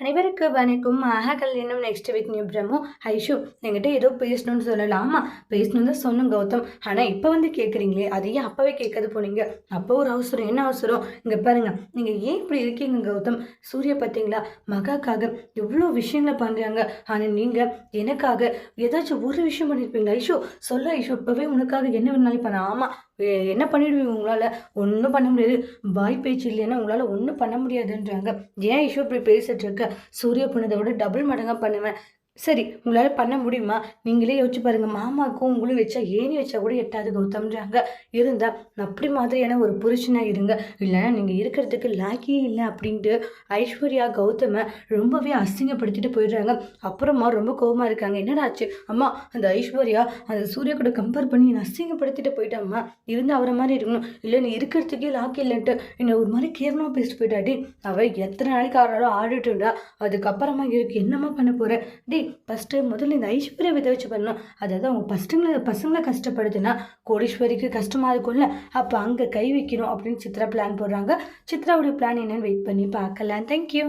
அனைவருக்கு வணக்கம். ஆஹா கல்யாணம் next week new promo Aishu என்கிட்ட ஏதோ பேசணும்னு சொல்லலாம் ஆமாம் பேசணும்னு தான் சொன்னோம் கௌதம். ஆனால் இப்போ வந்து கேட்குறீங்களே அதையே அப்போவே கேட்காது போனீங்க. அப்போ ஒரு அவசரம் என்ன அவசரம்? இங்கே பாருங்கள் நீங்கள் ஏன் இப்படி இருக்கீங்க கௌதம்? சூர்யா பார்த்தீங்களா மகாக்காக எவ்வளோ விஷயங்களை பண்ணுறாங்க ஆனால் நீங்கள் எனக்காக ஏதாச்சும் ஒரு விஷயம் பண்ணியிருப்பீங்க ஐஷு சொல்ல ஐஷு இப்போவே உனக்காக என்ன வேணாலும் பண்ண ஆமாம் என்ன பண்ணிடுவீங்க உங்களால்? ஒன்றும் பண்ண முடியாது. வாய் பேச்சு இல்லைன்னா உங்களால் ஒன்றும் பண்ண முடியாதுன்றாங்க. ஏன் ஐஷு இப்படி பேசிட்டு இருக்க? சூரிய புனிதை விட டபுள் மடங்காக பண்ணுவேன். சரி உங்களால் பண்ண முடியுமா? நீங்களே யோசிச்சு பாருங்க. மாமாவுக்கும் உங்களும் வச்சா ஏணி வச்சா கூட எட்டாது கௌதம்ன்றாங்க. இருந்தால் அப்படி மாதிரியான ஒரு புருஷனாக இருங்க. இல்லைன்னா நீங்கள் இருக்கிறதுக்கு லாக்கியே இல்லை அப்படின்ட்டு ஐஸ்வர்யா கௌதமை ரொம்பவே அசிங்கப்படுத்திட்டு போயிடுறாங்க. அப்புறமா ரொம்ப கோவமா இருக்காங்க. என்னடா ஆச்சு? அம்மா அந்த ஐஸ்வர்யா அந்த சூர்யா கூட கம்பேர் பண்ணி என்னை அசிங்கப்படுத்திட்டு போயிட்டாம்மா. இருந்து அவரை மாதிரி இருக்கணும். இல்லை நீ இருக்கிறதுக்கே லாக்கி இல்லைன்ட்டு என்னை ஒரு மாதிரி கேவலமாக பேசிட்டு போயிட்டாடி. அவள் எத்தனை நாளைக்கு ஆடுறாளோ ஆடிட்டுண்டா அதுக்கப்புறமா இருக்கு என்னம்மா பண்ண போற? டி ஃபஸ்ட்டு முதல்ல இந்த ஐஸ்வர்யா விதை வச்சு பண்ணணும் அதாவது அவங்க பசங்களை பசங்களை கஷ்டப்படுதுன்னா கோடீஸ்வரிக்கு கஷ்டமாக இருக்கும்ல. அப்போ அங்கே கை வைக்கணும் அப்படின்னு சித்ரா பிளான் போடுறாங்க. சித்ராவுடைய பிளான் என்னன்னு வெயிட் பண்ணி பார்க்கலாம். தேங்க்யூ